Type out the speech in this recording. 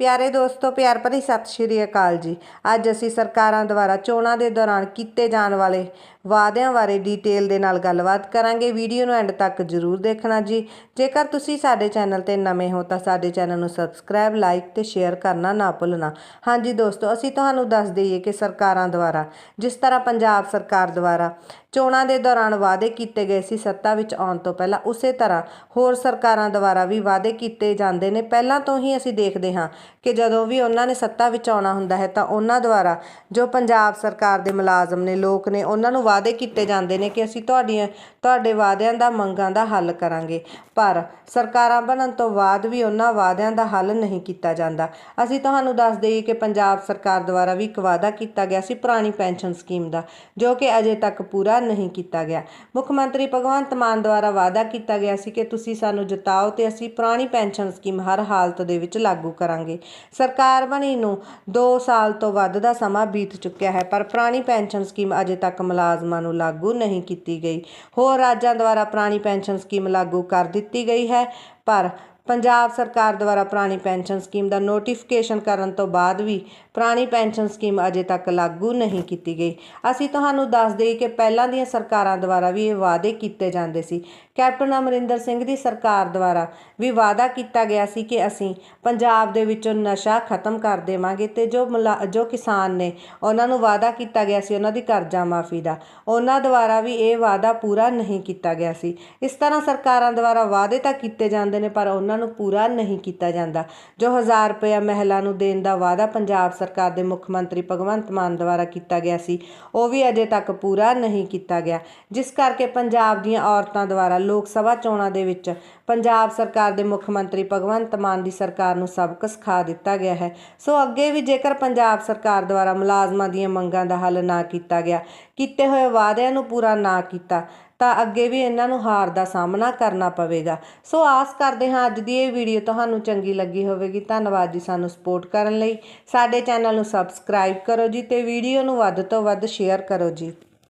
ਪਿਆਰੇ ਦੋਸਤੋ, ਪਿਆਰ ਭਰੀ ਸਤਿ ਸ਼੍ਰੀ ਅਕਾਲ ਜੀ। ਅੱਜ ਅਸੀਂ ਸਰਕਾਰਾਂ ਦੁਆਰਾ ਚੋਣਾਂ ਦੇ ਦੌਰਾਨ ਕੀਤੇ ਜਾਣ ਵਾਲੇ ਵਾਅਦਿਆਂ ਬਾਰੇ ਡਿਟੇਲ ਦੇ ਨਾਲ ਗੱਲਬਾਤ ਕਰਾਂਗੇ। ਵੀਡੀਓ ਨੂੰ ਐਂਡ ਤੱਕ ਜ਼ਰੂਰ ਦੇਖਣਾ ਜੀ। ਜੇਕਰ ਤੁਸੀਂ ਸਾਡੇ ਚੈਨਲ ਤੇ ਨਵੇਂ ਹੋ ਤਾਂ ਸਾਡੇ ਚੈਨਲ ਨੂੰ ਸਬਸਕ੍ਰਾਈਬ ਲਾਈਕ ਤੇ ਸ਼ੇਅਰ ਕਰਨਾ ਨਾ ਭੁੱਲਣਾ। ਹਾਂਜੀ ਦੋਸਤੋ, ਅਸੀਂ ਤੁਹਾਨੂੰ ਦੱਸ ਦਈਏ ਕਿ ਸਰਕਾਰਾਂ ਦੁਆਰਾ, ਜਿਸ ਤਰ੍ਹਾਂ ਪੰਜਾਬ ਸਰਕਾਰ ਦੁਆਰਾ ਚੋਣਾਂ ਦੇ ਦੌਰਾਨ ਵਾਅਦੇ ਕੀਤੇ ਗਏ ਸੀ, ਸੱਤਾ ਵਿੱਚ ਆਉਣ ਤੋਂ ਪਹਿਲਾਂ ਉਸੇ ਤਰ੍ਹਾਂ ਹੋਰ ਸਰਕਾਰਾਂ ਦੁਆਰਾ ਵੀ ਵਾਅਦੇ ਕੀਤੇ ਜਾਂਦੇ ਨੇ। ਪਹਿਲਾਂ ਤੋਂ ਹੀ ਅਸੀਂ ਦੇਖਦੇ ਹਾਂ ਕਿ ਜਦੋਂ ਵੀ ਉਹਨਾਂ ਨੇ ਸੱਤਾ ਵਿੱਚ ਆਉਣਾ ਹੁੰਦਾ ਹੈ ਤਾਂ ਉਹਨਾਂ ਦੁਆਰਾ ਜੋ ਪੰਜਾਬ ਸਰਕਾਰ ਦੇ ਮੁਲਾਜ਼ਮ ਨੇ, ਲੋਕ ਨੇ, ਉਹਨਾਂ ਨੂੰ ਵਾਅਦੇ ਕੀਤੇ ਜਾਂਦੇ ਨੇ ਕਿ ਅਸੀਂ ਤੁਹਾਡੀਆਂ, ਤੁਹਾਡੇ ਵਾਅਦਿਆਂ ਦਾ ਮੰਗਾਂ ਦਾ ਹੱਲ ਕਰਾਂਗੇ। ਪਰ ਸਰਕਾਰਾਂ ਬਣਨ ਤੋਂ ਬਾਅਦ ਵੀ ਉਹਨਾਂ ਵਾਅਦਿਆਂ ਦਾ ਹੱਲ ਨਹੀਂ ਕੀਤਾ ਜਾਂਦਾ। ਅਸੀਂ ਤੁਹਾਨੂੰ ਦੱਸ ਦਈਏ ਕਿ ਪੰਜਾਬ ਸਰਕਾਰ ਦੁਆਰਾ ਵੀ ਇੱਕ ਵਾਅਦਾ ਕੀਤਾ ਗਿਆ ਸੀ ਪੁਰਾਣੀ ਪੈਨਸ਼ਨ ਸਕੀਮ ਦਾ, ਜੋ ਕਿ ਅਜੇ ਤੱਕ ਪੂਰਾ ਨਹੀਂ ਕੀਤਾ ਗਿਆ। ਮੁੱਖ ਮੰਤਰੀ ਭਗਵੰਤ ਮਾਨ ਦੁਆਰਾ ਵਾਅਦਾ ਕੀਤਾ ਗਿਆ ਸੀ ਕਿ ਤੁਸੀਂ ਸਾਨੂੰ ਜਿਤਾਓ ਤੇ ਅਸੀਂ ਪੁਰਾਣੀ ਪੈਨਸ਼ਨ ਸਕੀਮ ਹਰ ਹਾਲਤ ਦੇ ਵਿੱਚ ਲਾਗੂ ਕਰਾਂਗੇ। ਸਰਕਾਰ ਬਣੀ ਨੂੰ 2 ਸਾਲ ਤੋਂ ਵੱਧ ਦਾ ਸਮਾਂ ਬੀਤ ਚੁੱਕਿਆ ਹੈ, ਪਰ ਪੁਰਾਣੀ ਪੈਨਸ਼ਨ ਸਕੀਮ ਅਜੇ ਤੱਕ ਮੁਲਾਜ਼ਮ ਨੂੰ ਲਾਗੂ ਨਹੀਂ ਕੀਤੀ ਗਈ। ਹੋਰ ਰਾਜਾਂ ਦੁਆਰਾ ਪੁਰਾਣੀ ਪੈਨਸ਼ਨ ਸਕੀਮ ਲਾਗੂ ਕਰ ਦਿੱਤੀ ਗਈ ਹੈ, ਪਰ ਪੰਜਾਬ ਸਰਕਾਰ ਦੁਆਰਾ ਪੁਰਾਣੀ ਪੈਨਸ਼ਨ ਸਕੀਮ ਦਾ ਨੋਟੀਫਿਕੇਸ਼ਨ ਕਰਨ ਤੋਂ ਬਾਅਦ ਵੀ ਪੁਰਾਣੀ ਪੈਨਸ਼ਨ ਸਕੀਮ ਅਜੇ ਤੱਕ ਲਾਗੂ ਨਹੀਂ ਕੀਤੀ ਗਈ। ਅਸੀਂ ਤੁਹਾਨੂੰ ਦੱਸ ਦੇਈਏ ਕਿ ਪਹਿਲਾਂ ਦੀਆਂ ਸਰਕਾਰਾਂ ਦੁਆਰਾ ਵੀ ਇਹ ਵਾਅਦੇ ਕੀਤੇ ਜਾਂਦੇ ਸੀ। ਕੈਪਟਨ ਅਮਰਿੰਦਰ ਸਿੰਘ ਦੀ ਸਰਕਾਰ ਦੁਆਰਾ ਵੀ ਵਾਅਦਾ ਕੀਤਾ ਗਿਆ ਸੀ ਕਿ ਅਸੀਂ ਪੰਜਾਬ ਦੇ ਵਿੱਚੋਂ ਨਸ਼ਾ ਖਤਮ ਕਰ ਦੇਵਾਂਗੇ ਤੇ ਜੋ ਮੁਲਾ- ਜੋ ਕਿਸਾਨ ਨੇ ਉਹਨਾਂ ਨੂੰ ਵਾਅਦਾ ਕੀਤਾ ਗਿਆ ਸੀ ਉਹਨਾਂ ਦੀ ਕਰਜ਼ਾ ਮਾਫੀ ਦਾ। ਉਹਨਾਂ ਦੁਆਰਾ ਵੀ ਇਹ ਵਾਅਦਾ ਪੂਰਾ ਨਹੀਂ ਕੀਤਾ ਗਿਆ ਸੀ। ਇਸ ਤਰ੍ਹਾਂ ਸਰਕਾਰਾਂ ਦੁਆਰਾ ਵਾਅਦੇ ਤਾਂ ਕੀਤੇ ਜਾਂਦੇ ਨੇ ਪਰ ਉਹਨਾਂ ਉਹਨਾਂ ਨੂੰ ਪੂਰਾ ਨਹੀਂ ਕੀਤਾ ਜਾਂਦਾ। ਜੋ 1000 ਰੁਪਏ ਮਹਿਲਾ ਨੂੰ ਦੇਣ ਦਾ ਵਾਅਦਾ ਪੰਜਾਬ ਸਰਕਾਰ ਦੇ ਮੁੱਖ ਮੰਤਰੀ ਭਗਵੰਤ ਮਾਨ ਦੁਆਰਾ ਕੀਤਾ ਗਿਆ ਸੀ, ਉਹ ਵੀ ਅਜੇ ਤੱਕ ਪੂਰਾ ਨਹੀਂ ਕੀਤਾ ਗਿਆ। ਜਿਸ ਕਰਕੇ ਪੰਜਾਬ ਦੀਆਂ ਔਰਤਾਂ ਦੁਆਰਾ ਲੋਕ ਸਭਾ ਚੋਣਾਂ ਦੇ ਵਿੱਚ ਪੰਜਾਬ ਸਰਕਾਰ ਦੇ ਮੁੱਖ ਮੰਤਰੀ ਭਗਵੰਤ ਮਾਨ ਦੀ ਸਰਕਾਰ ਨੂੰ ਸਬਕ ਸਿਖਾ ਦਿੱਤਾ ਗਿਆ ਹੈ। ਸੋ ਅੱਗੇ ਵੀ ਜੇਕਰ ਪੰਜਾਬ ਸਰਕਾਰ ਦੁਆਰਾ ਮੁਲਾਜ਼ਮਾਂ ਦੀਆਂ ਮੰਗਾਂ ਦਾ ਹੱਲ ਨਾ ਕੀਤਾ ਗਿਆ ਕੀਤੇ ਹੋਏ ਵਾਅਦਿਆਂ ਨੂੰ ਪੂਰਾ ਨਾ ਕੀਤਾ, ਤਾਂ ਅੱਗੇ ਵੀ ਇਹਨਾਂ ਨੂੰ ਹਾਰ ਦਾ ਸਾਹਮਣਾ ਕਰਨਾ ਪਵੇਗਾ। ਸੋ ਆਸ ਕਰਦੇ ਹਾਂ ਅੱਜ ਦੀ ਇਹ ਵੀਡੀਓ ਤੁਹਾਨੂੰ ਚੰਗੀ ਲੱਗੀ ਹੋਵੇਗੀ। ਧੰਨਵਾਦ ਜੀ ਸਾਨੂੰ ਸਪੋਰਟ ਕਰਨ ਲਈ। ਸਾਡੇ ਚੈਨਲ ਨੂੰ ਸਬਸਕ੍ਰਾਈਬ ਕਰੋ ਜੀ ਤੇ ਵੀਡੀਓ ਨੂੰ ਵੱਧ ਤੋਂ ਵੱਧ ਸ਼ੇਅਰ ਕਰੋ ਜੀ।